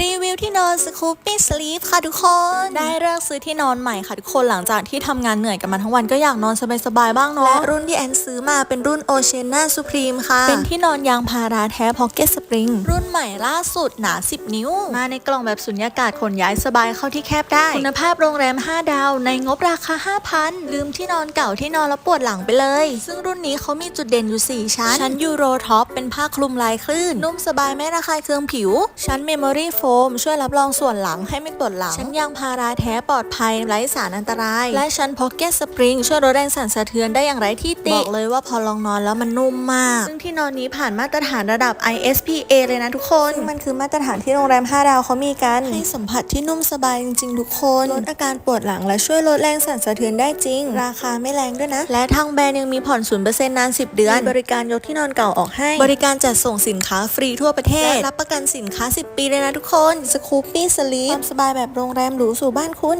รีวิว ที่นอนสคูปปี้สลีปค่ะทุกคน ได้เลิกซื้อที่นอนใหม่ค่ะทุกคนหลังจากที่ทำงานเหนื่อยกันมาทั้งวันก็อยากนอนสบายๆบ้างเนาะและรุ่นที่แอนซื้อมาเป็นรุ่นโอเชน่าซูพรีมค่ะ เป็นที่นอนยางพาราแท้พ็อกเก็ตสปริงรุ่นใหม่ล่าสุดหนา 10 นิ้ว มาในกล่องแบบสุญญากาศขนย้ายสบายเข้าที่แคบได้ คุณภาพโรงแรม 5 ดาว ในงบราคา 5,000 ลืมที่นอนเก่าที่นอนแล้วปวดหลังไปเลย ซึ่งรุ่นนี้เขามีจุดเด่นอยู่ 4 ชั้น ชั้นยูโรท็อปเป็นผ้าคลุมลายคลื่น นุ่มสบายไม่ระคายเคืองผิว ชั้นเมมโมรี่โฟมช่วยรับรองส่วนหลังให้ไม่ปวดหลัง ชั้นยางพาราแท้ปลอดภัยไร้สารอันตราย และชั้นพ็อกเก็ตสปริงช่วยลดแรงสั่นสะเทือนได้อย่างไร้ที่ติ บอกเลยว่าพอลองนอนแล้วมันนุ่มมาก ซึ่งที่นอนนี้ผ่านมาตรฐานระดับ ISPA เลยนะทุกคนซึ่งมันคือมาตรฐานที่โรงแรม 5 ดาวเขามีกัน ให้สัมผัสที่นุ่มสบายจริงๆทุกคนลดอาการปวดหลังและช่วยลดแรงสั่นสะเทือนได้จริง ราคาไม่แรงด้วยนะ และทางแบรนด์ยังมีผ่อน0%นาน 10 เดือน บริการยกที่นอนเก่าออกให้ บริการจัดส่งสินค้าฟรีทั่วประเทศและรับประกันสินค้า 10 ปีเลยนะทุกคนสคูปปี้สลีปความสบายแบบโรงแรมหรูสู่บ้านคุณ